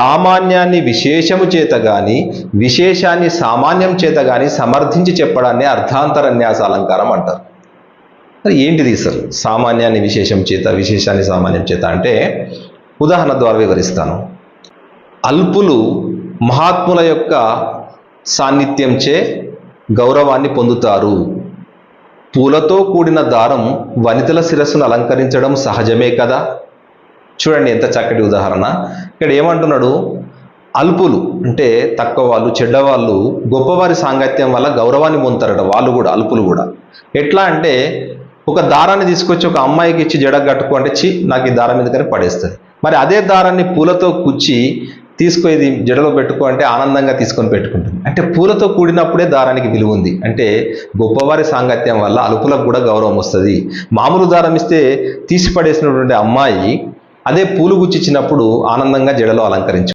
సామాన్యాన్ని విశేషము చేత గాని విశేషాన్ని సామాన్యం చేత గాని సమర్థించి చెప్పడాన్ని అర్థాంతరన్యాస అలంకారం అంటారు. మరి ఏంటిది సార్ సామాన్యాన్ని విశేషం చేత విశేషాన్ని సామాన్యం చేత అంటే ఉదాహరణ ద్వారా వివరిస్తాను. అల్పులు మహాత్ముల యొక్క సాన్నిధ్యంచే గౌరవాన్ని పొందుతారు. పూలతో కూడిన దారం వనితల శిరస్సును అలంకరించడం సహజమే కదా? చూడండి ఎంత చక్కటి ఉదాహరణ. ఇక్కడ ఏమంటున్నాడు? అల్పులు అంటే తక్కువ వాళ్ళు చెడ్డవాళ్ళు గొప్పవారి సాంగత్యం వల్ల గౌరవాన్ని పొందుతారట వాళ్ళు కూడా అల్పులు కూడా. ఎట్లా అంటే ఒక దారాన్ని తీసుకొచ్చి ఒక అమ్మాయికి ఇచ్చి జడ కట్టుకో అంటే చి నాకు ఈ దారం మీద కానీ పడేస్తుంది. మరి అదే దారాన్ని పూలతో కుచ్చి తీసుకో ఇది జడలో పెట్టుకో అంటే ఆనందంగా తీసుకొని పెట్టుకుంటుంది. అంటే పూలతో కూడినప్పుడే దారానికి విలువ ఉంది. అంటే గొప్పవారి సాంగత్యం వల్ల అలుపులకు కూడా గౌరవం వస్తుంది. మామూలు దారం ఇస్తే తీసి పడేసినటువంటి అమ్మాయి అదే పూలు గుచ్చిచ్చినప్పుడు ఆనందంగా జడలో అలంకరించు